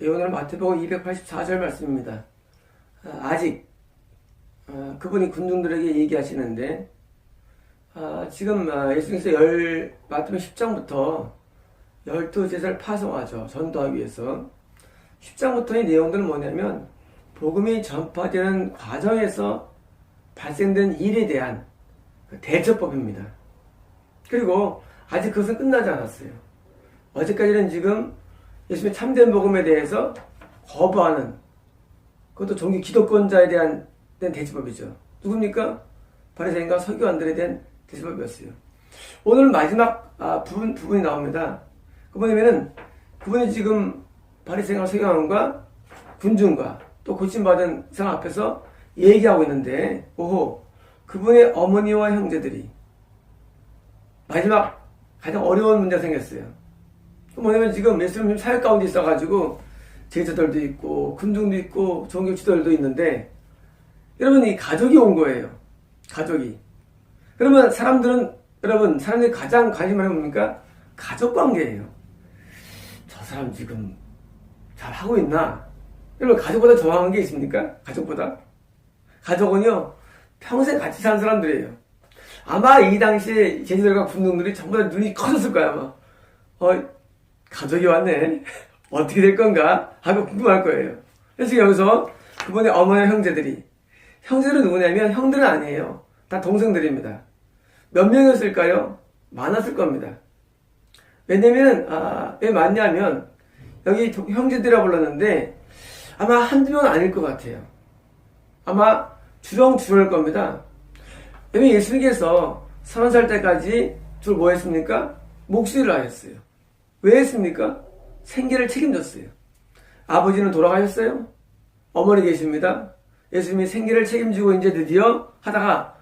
예, 오늘 마태복음 284절 말씀입니다. 아, 아직 아, 그분이 군중들에게 얘기하시는데 아, 지금 아, 예수님께서 열 마태복음 10장부터 열두 제사를 파송하죠. 전도하기 위해서 10장부터의 내용들은 뭐냐면 복음이 전파되는 과정에서 발생된 일에 대한 그 대처법입니다. 그리고 아직 그것은 끝나지 않았어요. 어제까지는 지금 예수님의 참된 복음에 대해서 거부하는 그것도 종교 기독권자에 대한 대처법이죠. 누굽니까? 바리새인과 서기관들에 대한 대처법이었어요. 오늘 마지막 아, 부분 부분이 나옵니다. 그 뭐냐면은 그분이 지금 바리새인과 서기관과 군중과 또 고침받은 사람 앞에서 얘기하고 있는데 오호 그분의 어머니와 형제들이 마지막 가장 어려운 문제가 생겼어요. 그 뭐냐면 지금 예수님 사역 가운데 있어가지고 제자들도 있고 군중도 있고 종교 지도들도 있는데 여러분 이 가족이 온 거예요. 가족이. 그러면 사람들은 여러분 사람들이 가장 관심 하는 뭡니까? 가족 관계예요. 저 사람 지금 잘 하고 있나? 여러분 가족보다 좋아하는 게 있습니까? 가족보다? 가족은요 평생 같이 사는 사람들이에요. 아마 이 당시에 제자들과 군중들이 전부 다 눈이 커졌을 거야 아마. 어 가족이 왔네. 어떻게 될 건가 하고 궁금할 거예요. 그래서 여기서 그분의 어머니 형제들이 형제는 누구냐면 형들은 아니에요. 다 동생들입니다. 몇 명이었을까요? 많았을 겁니다. 왜냐면 아, 왜 많냐면 여기 도- 형제들이라 불렀는데 아마 한두 명은 아닐 것 같아요. 아마 주렁주렁일 겁니다. 왜냐면 예수님께서 서른 살 때까지 줄뭐 했습니까? 목수일을 하셨어요. 왜 했습니까? 생계를 책임졌어요. 아버지는 돌아가셨어요. 어머니 계십니다. 예수님이 생계를 책임지고 이제 드디어 하다가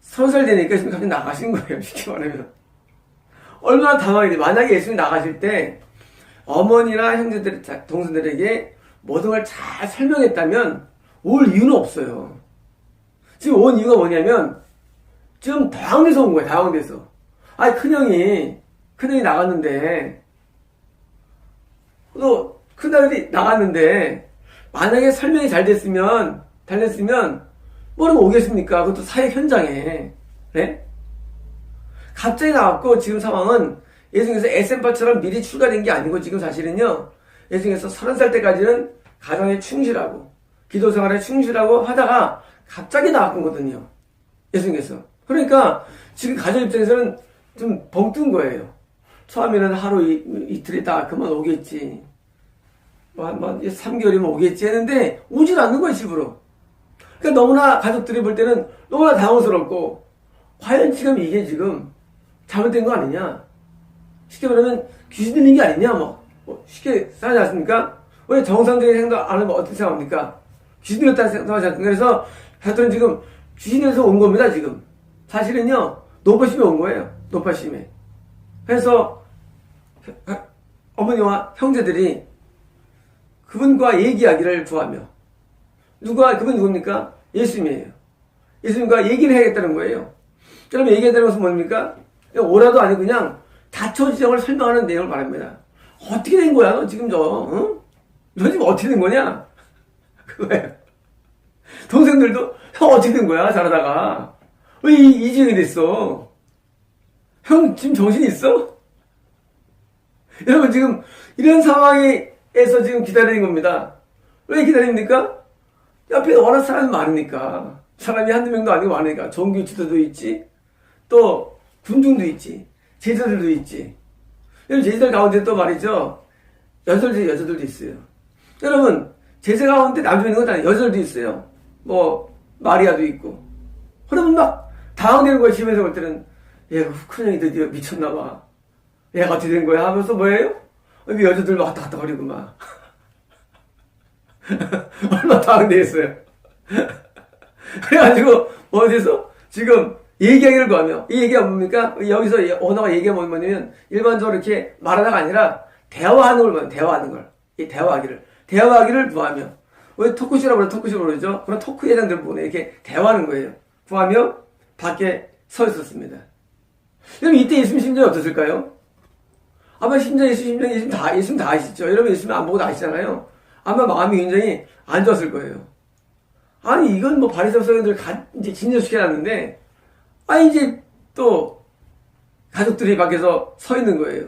서른 살 되니까 예수님 갑자기 나가신 거예요. 쉽게 말하면. 얼마나 당황이 만약에 예수님 나가실 때 어머니나 형제들, 동생들에게 모든 걸 잘 설명했다면 올 이유는 없어요. 지금 온 이유가 뭐냐면 지금 당황돼서 온 거예요. 당황돼서. 아니 큰형이 큰형이 나갔는데 또 큰아들이 나갔는데 만약에 설명이 잘 됐으면 잘 됐으면 뭐라고 오겠습니까? 그것도 사회 현장에 네? 갑자기 나왔고 지금 상황은 예수님께서 에센파처럼 미리 출가된 게 아니고 지금 사실은요 예수님께서 서른 살 때까지는 가정에 충실하고 기도 생활에 충실하고 하다가 갑자기 나왔거든요 예수님께서 그러니까 지금 가정 입장에서는 좀 벙뜬 거예요 처음에는 하루 이, 있다가 그만 오겠지 뭐, 한- 뭐 3개월이면 오겠지 했는데 오질 않는 거예요 집으로 그러니까 너무나 가족들이 볼 때는 너무나 당황스럽고 과연 지금 이게 지금 잘못된 거 아니냐 쉽게 말하면 귀신 들린 게 아니냐 뭐, 뭐 쉽게 생각하지 않습니까? 왜 정상적인 행동 안 하면 어떻게 생각합니까? 귀신 들렸다는 생각하지 않습니까? 그래서 가족들은 지금 귀신에서 온 겁니다 지금 사실은요 노파심에 온 거예요 노파심에 그래서 어머니와 형제들이 그분과 얘기하기를 구하며 누가 그분 누굽니까? 예수님이에요. 예수님과 얘기를 해야겠다는 거예요. 그러면 얘기한다는 것은 뭡니까? 오라도 아니고 그냥 다초 지정을 설명하는 내용을 말합니다. 어떻게 된 거야? 너 지금 저, 응? 너 지금 어떻게 된 거냐? 그거예요. 동생들도 형 어떻게 된 거야? 잘하다가 왜 이, 이 지경이 됐어? 형 지금 정신 있어? 여러분 지금 이런 상황에서 지금 기다리는 겁니다. 왜 기다립니까? 옆에 워낙 사람이 많으니까. 사람이 한두 명도 아니고 많으니까. 종교 지도도 있지. 또 군중도 있지. 제자들도 있지. 여러분 제자들 가운데 또 말이죠. 여자들도 여자들도 있어요. 여러분 제자 가운데 남자 있는 건 아니에요. 여자들도 있어요. 뭐 마리아도 있고. 그러면 막 당황되는 거예요. 집에서 볼 때는 얘가 큰 형이 드디어 미쳤나 봐. 얘가 어떻게 된 거야 하면서 뭐예요? 여기 여자들 막 왔다 갔다 거리고 막. 얼마 당황되겠어요. 그래가지고, 어디서 지금 얘기하기를 구하며, 이 얘기가 뭡니까? 여기서 언어가 얘기가 뭐냐면, 일반적으로 이렇게 말하다가 아니라, 대화하는 걸 보면, 대화하는 걸. 이 대화하기를. 대화하기를 구하며, 왜 토크쇼라고 그래, 토크쇼라고 그러죠? 그런 토크 회장들 보면 이렇게 대화하는 거예요. 구하며, 밖에 서 있었습니다. 여러분, 이때 예수님 심정이 어땠을까요? 아마 심정, 예수 심정, 예수님 다, 예수님 다 아시죠? 여러분 예수님 안 보고 다 아시잖아요. 아마 마음이 굉장히 안 좋았을 거예요. 아니 이건 뭐 바리새파 서기들 가 이제 진정시켜놨는데 아 이제 또 가족들이 밖에서 서 있는 거예요.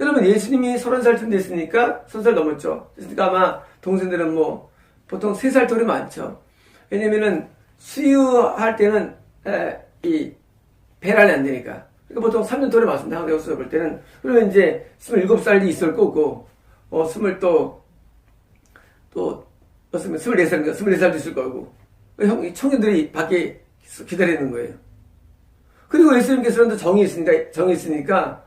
여러분 예수님이 서른 살 쯤 됐으니까 서른 살 넘었죠. 그러니까 아마 동생들은 뭐 보통 세 살 돌이 많죠. 왜냐면은 수유할 때는 에, 이 배란이 안 되니까. 그러니까 보통 3년 돌이 맞습니다. 한국 수볼 때는. 그러면 이제 27살이 있을 거고, 어, 20 또, 또, 어쩌면 24살인가 24살도 있을 거고. 형, 이 청년들이 밖에 기다리는 거예요. 그리고 예수님께서는 또 정이 있으니까, 정이 있으니까,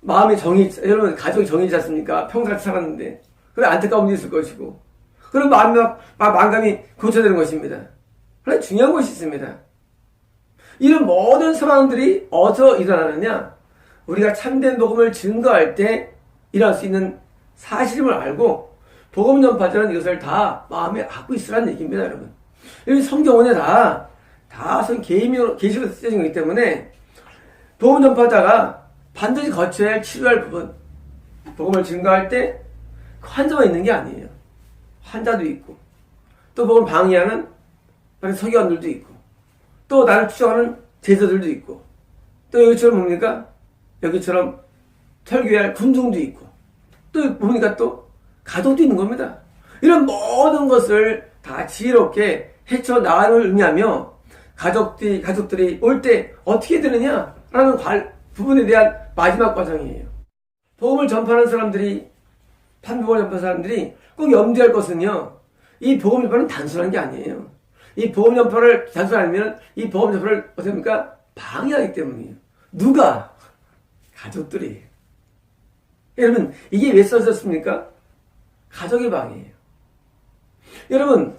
마음에 정이, 있- 여러분, 가족이 정이 있지 않습니까? 평생 살았는데. 그래, 안타까운 일이 있을 것이고. 그런 마음, 마- 마음감이 고쳐되는 것입니다. 그런데 중요한 것이 있습니다. 이런 모든 상황들이 어디서 일어나느냐? 우리가 참된 복음을 증거할 때 일어날 수 있는 사실임을 알고 복음 전파자는 이것을 다 마음에 갖고 있으라는 얘기입니다, 여러분. 여기 성경원에 다, 다 성, 개인으로, 계시로 쓰여진 거기 때문에 복음 전파자가 반드시 거쳐야 할 치료할 부분, 복음을 증거할 때 환자만 있는 게 아니에요. 환자도 있고, 또 복음을 방해하는 서기관들도 있고, 또 나를 추적하는 제자들도 있고, 또 여기처럼 뭡니까? 여기처럼 설교할 군중도 있고, 또 뭡니까 또 가족도 있는 겁니다. 이런 모든 것을 다 지혜롭게 헤쳐 나가는 의미하며 가족들이 가족들이 올 때 어떻게 되느냐라는 관- 부분에 대한 마지막 과정이에요. 복음을 전파하는 사람들이 판복을 전파하는 사람들이 꼭 염두할 것은요. 이 복음 전파는 단순한 게 아니에요. 이 복음 전파를 단순하면 이 전파를 어떻게 합니까? 방해하기 때문이에요. 누가? 가족들이. 여러분, 이게 왜 써졌습니까? 가족의 방해예요. 여러분,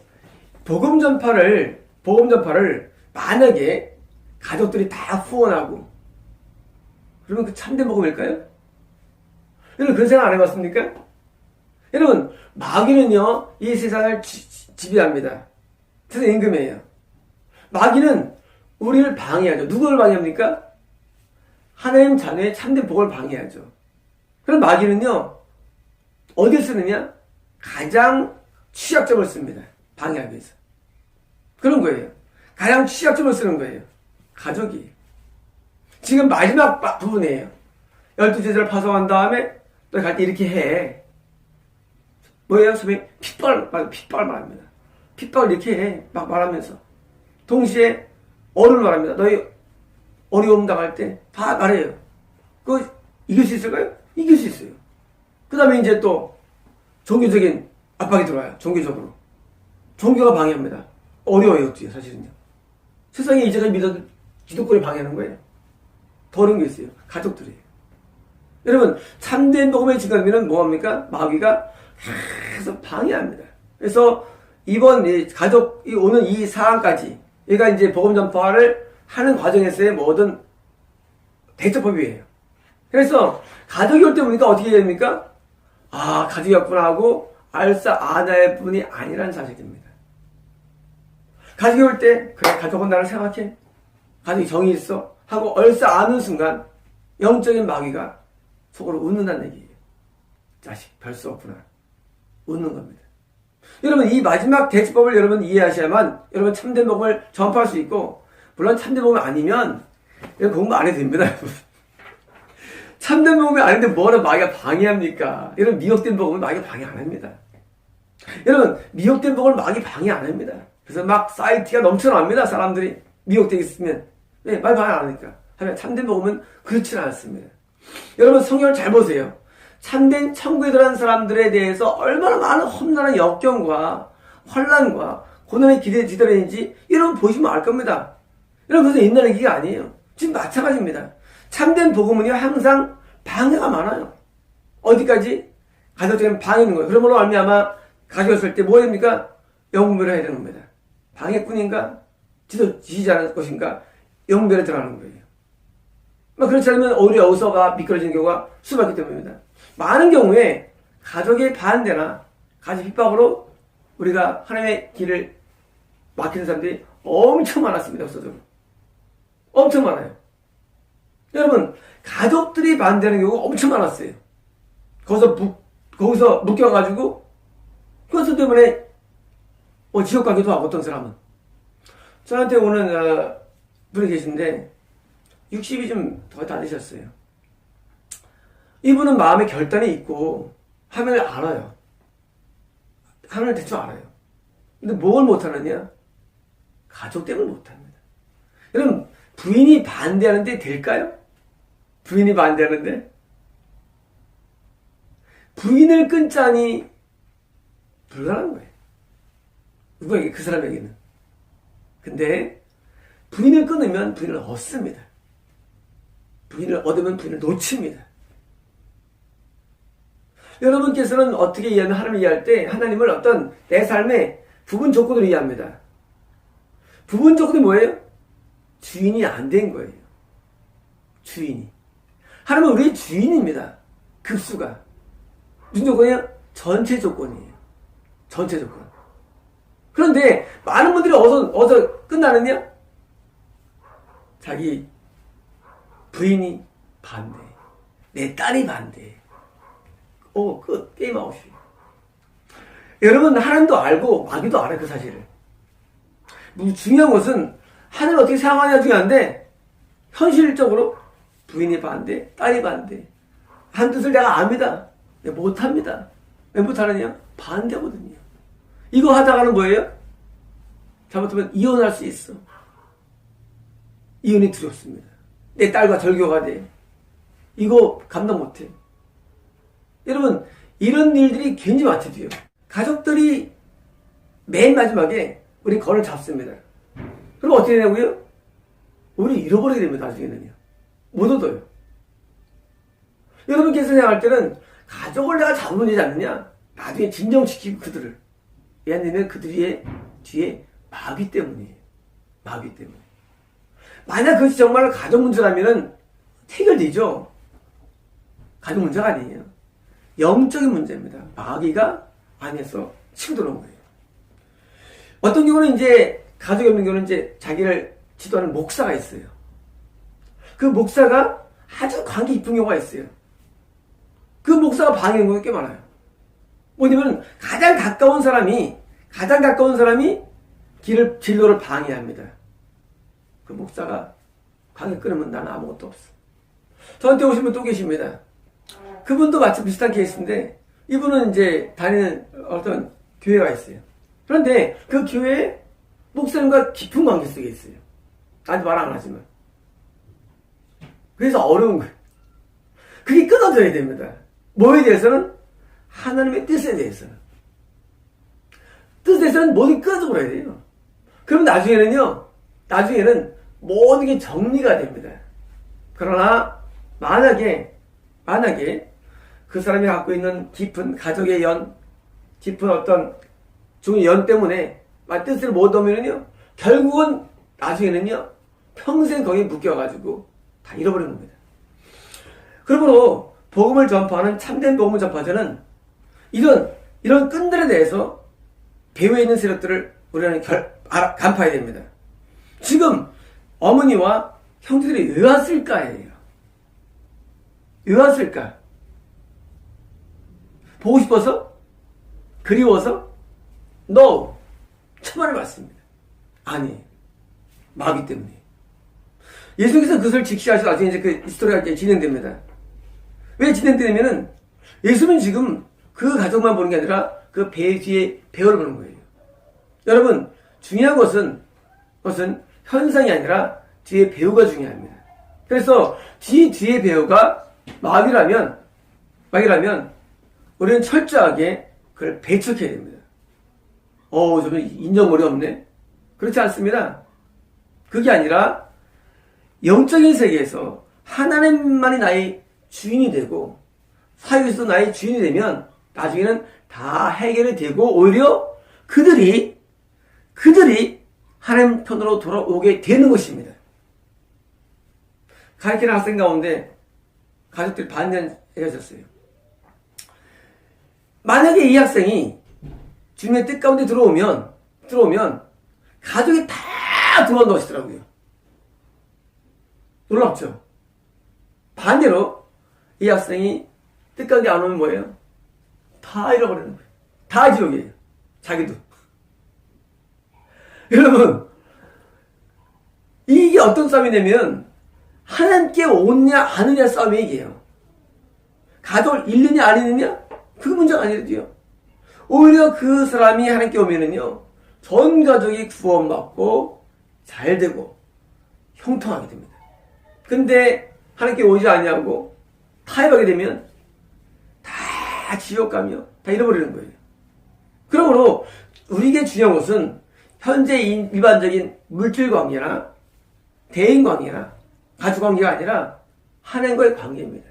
복음 전파를, 복음 전파를 만약에 가족들이 다 후원하고, 그러면 그 참된 복음일까요? 여러분, 그런 생각 안 해봤습니까? 여러분, 마귀는요, 이 세상을 지, 지- 지배합니다. 세상 임금이에요. 마귀는 우리를 방해하죠. 누구를 방해합니까? 하나님 자녀의 참된 복을 방해하죠. 그럼 마귀는요, 어디를 쓰느냐? 가장 취약점을 씁니다. 방해하기 위해서. 그런 거예요. 가장 취약점을 쓰는 거예요. 가족이. 지금 마지막 바- 부분이에요. 열두 제자를 파송한 다음에 또갈때 이렇게 해. 뭐예요? 선생님? 핏발, 말- 핏발 말합니다. 핏발 이렇게 해. 막 말하면서. 동시에 어를 말합니다. 너희 어려움 당할 때 다 말해요. 그 이길 수 있을까요? 이길 수 있어요. 그 다음에 이제 또 종교적인 압박이 들어와요. 종교적으로. 종교가 방해합니다. 어려워요, 어떻게 사실은요. 세상에 이제까지 믿어도 기독교를 방해하는 거예요. 더 어려운 게 있어요. 가족들이에요. 여러분, 참된 복음의 증거면은 뭐합니까? 마귀가 계속 방해합니다. 그래서 이번 이 가족이 오는 이 상황까지 얘가 이제 복음 전파를 하는 과정에서의 모든 대처법이에요. 그래서 가족이 올 때 보니까 어떻게 됩니까? 아, 가족이었구나 하고 알사 아나의 분이 아니라는 사실입니다. 가족이 올 때, 그래, 가족은 나를 생각해. 가족이 정이 있어. 하고 얼싸 아는 순간, 영적인 마귀가 속으로 웃는다는 얘기예요. 자식, 별 수 없구나. 웃는 겁니다. 여러분, 이 마지막 대처법을 여러분 이해하셔야만 여러분 참된 복음을 전파할 수 있고, 물론 참된 복음이 아니면, 공부 안 해도 됩니다. 참된 복음이 아닌데 뭐라 마귀가 방해합니까? 여러분, 미혹된 복음을 마귀가 방해 안 합니다. 여러분, 미혹된 복음을 마귀 방해 안 합니다. 그래서 막 사이트가 넘쳐납니다, 사람들이. 미혹되어 있으면. 왜? 말 방해 안 하니까. 하지만 참된 복음은 그렇지는 않습니다. 여러분, 성경을 잘 보세요. 참된 천국에 들어간 사람들에 대해서 얼마나 많은 험난한 역경과 환란과 고난에 기대 뒤달리는지 여러분 보시면 알 겁니다. 여러분 그래서 옛날 얘기가 아니에요. 지금 마찬가지입니다. 참된 복음은요 항상 방해가 많아요. 어디까지? 가족적인 방해는 거예요. 그러므로 말미암아 가져왔을 때뭐 해야 됩니까? 영분별을 해야 되는 겁니다. 방해꾼인가? 지도 지시지 않을 것인가? 영분별에 들어가는 거예요. 뭐 그렇지 않으면 오히려 어디서가 미끄러지는 경우가 수많기 때문입니다. 많은 경우에 가족의 반대나 가족 핍박으로 우리가 하나님의 길을 막히는 사람들이 엄청 많았습니다. 역사적으로. 엄청 많아요. 여러분, 가족들이 반대하는 경우가 엄청 많았어요. 거기서 묵, 거기서 묶여가지고 그것 때문에 뭐 지옥 가기도 하고 어떤 사람은 저한테 오는 어, 분이 계신데 60이 좀 더 다 되셨어요. 이분은 마음의 결단이 있고 하면을 알아요. 하면을 대충 알아요. 근데 뭘 못하느냐? 가족 때문에 못합니다. 여러분 부인이 반대하는데 될까요? 부인이 반대하는데 부인을 끊자니 불가능한 거예요. 누구에게 그 사람에게는. 근데 부인을 끊으면 부인을 얻습니다. 부인을 얻으면 부인을 놓칩니다. 여러분께서는 어떻게 이해하는 하나님을 이해할 때 하나님을 어떤 내 삶의 부분 조건으로 이해합니다. 부분 조건이 뭐예요? 주인이 안 된 거예요. 주인이. 하나님은 우리의 주인입니다. 급수가. 무슨 조건이야? 전체 조건이에요. 전체 조건. 그런데 많은 분들이 어서 어서 끝나느냐? 자기 부인이 반대, 내 딸이 반대. 어, 그 게임 아웃이. 여러분 하나님도 알고 마귀도 알아요 그 사실을. 뭐 중요한 것은 하나님 어떻게 생각하냐 중요한데 현실적으로 부인이 반대, 딸이 반대. 한 뜻을 내가 압니다. 내가 못합니다. 왜 못하느냐? 반대거든요. 이거 하다가는 뭐예요? 잘못하면 이혼할 수 있어. 이혼이 두렵습니다. 내 딸과 절교가 돼. 이거 감당 못해. 여러분, 이런 일들이 굉장히 많거든요. 가족들이 맨 마지막에 우리 건을 잡습니다. 그럼 어떻게 되냐고요? 우리 잃어버리게 됩니다, 나중에는요. 못 얻어요. 여러분께서 생각할 때는 가족을 내가 잡으면 되지 않느냐? 나중에 진정시키고 그들을. 왜냐면 그들의 뒤에 마귀 때문이에요. 마귀 때문에. 만약 그것이 정말 가족 문제라면 해결되죠. 가족 문제가 아니에요. 영적인 문제입니다. 마귀가 안에서 치고 들어온 거예요. 어떤 경우는 이제 가족이 없는 경우는 이제 자기를 지도하는 목사가 있어요. 그 목사가 아주 관계 깊은 경우가 있어요. 그 목사가 방해하는 경우가 꽤 많아요. 뭐냐면 가장 가까운 사람이 가장 가까운 사람이 길을 진로를 방해합니다. 그 목사가 관계 끊으면 나는 아무것도 없어. 저한테 분또 계십니다. 그분도 마치 비슷한 케이스인데 이분은 이제 다니는 어떤 교회가 있어요. 그런데 그 교회에 목사님과 깊은 관계 속에 있어요. 나한테 말 안 하지만. 그래서 어려운 거예요. 그게 끊어져야 됩니다. 뭐에 대해서는? 하나님의 뜻에 대해서는. 뜻에 대해서는 모든 끊어져 버려야 돼요. 그럼 나중에는요, 나중에는 모든 게 정리가 됩니다. 그러나, 만약에, 만약에 그 사람이 갖고 있는 깊은 가족의 연, 깊은 어떤 중의 연 때문에 말 뜻을 못 오면은요, 결국은 나중에는요, 평생 거기에 묶여가지고 다 잃어버리는 겁니다. 그러므로 복음을 전파하는 참된 복음을 전파자는 이런 이런 끈들에 대해서 배후에 있는 세력들을 우리는 결, 알아, 간파해야 됩니다. 지금 어머니와 형제들이 왜 왔을까예요. 왜 왔을까? 보고 싶어서? 그리워서? No. 처벌을 받습니다. 아니. 마귀 때문에. 예수님께서 그것을 직시하셔서 나중에 이제 그 스토리가 이렇게 진행됩니다. 왜 진행되냐면은 예수는 지금 그 가족만 보는 게 아니라 그 배 뒤에 배우를 보는 거예요. 여러분, 중요한 것은, 것은 현상이 아니라 뒤에 배우가 중요합니다. 그래서 뒤 뒤에 배우가 마귀라면, 마귀라면 우리는 철저하게 그걸 배척해야 됩니다. 어우, 저는 인정머리 없네. 그렇지 않습니다. 그게 아니라 영적인 세계에서 하나님만이 나의 주인이 되고 사회에서 나의 주인이 되면 나중에는 다 해결이 되고 오히려 그들이 그들이 하나님 편으로 돌아오게 되는 것입니다. 가르치는 학생 가운데 가족들이 반년 헤어졌어요. 만약에 이 학생이 주님의 뜻 가운데 들어오면 들어오면 가족이 다 들어온다고 하시더라고요. 놀랍죠? 반대로 이 학생이 뜻 가운데 안 오면 뭐예요? 다 잃어버리는 거예요. 다 지옥이에요. 자기도. 여러분, 이게 어떤 싸움이냐면, 하나님께 오냐, 아느냐 싸움이 이게요. 가족을 잃느냐, 안 잃느냐? 그 문제가 아니라도요. 오히려 그 사람이 하나님께 오면은요, 전 가족이 구원받고, 잘 되고, 형통하게 됩니다. 근데, 하나님께 오지 않냐고, 타협하게 되면, 다 지옥 가며, 다 잃어버리는 거예요. 그러므로, 우리에게 중요한 것은, 현재 인- 일반적인 물질 관계나, 대인 관계나, 가족 관계가 아니라, 하나님과의 관계입니다.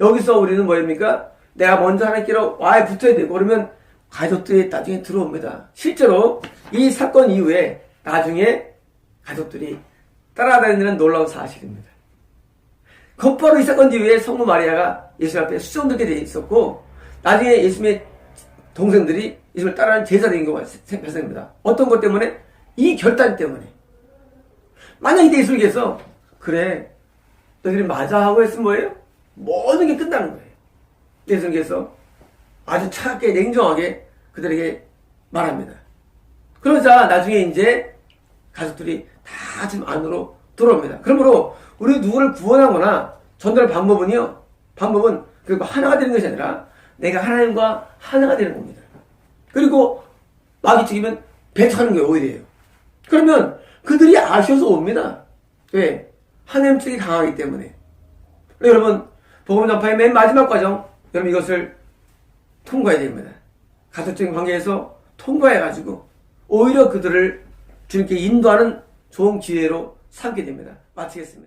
여기서 우리는 뭐입니까? 내가 먼저 하나님께로 와에 붙어야 되고 그러면 가족들이 나중에 들어옵니다. 실제로 이 사건 이후에 나중에 가족들이 따라다니는 놀라운 사실입니다. 곧바로 이 사건 이후에 성모 마리아가 예수 앞에 수정되게 돼 있었고 나중에 예수님의 동생들이 예수를 따라하는 제자가 된 경우가 발생합니다. 어떤 것 때문에? 이 결단 때문에. 만약 이때 예수님께서 그래 너희들이 맞아 하고 했으면 뭐예요? 모든 게 끝나는 거예요. 예수님께서 아주 차갑게 냉정하게 그들에게 말합니다. 그러자 나중에 이제 가족들이 다 지금 안으로 들어옵니다. 그러므로 우리 누구를 구원하거나 전달할 방법은요. 방법은 그리고 하나가 되는 것이 아니라 내가 하나님과 하나가 되는 겁니다. 그리고 마귀 측이면 배척하는 게 오히려요. 그러면 그들이 아쉬워서 옵니다. 왜? 하나님 측이 강하기 때문에. 여러분, 복음 전파의 맨 마지막 과정, 여러분 이것을 통과해야 됩니다. 가족적인 관계에서 통과해가지고 오히려 그들을 주님께 인도하는 좋은 기회로 삼게 됩니다. 마치겠습니다.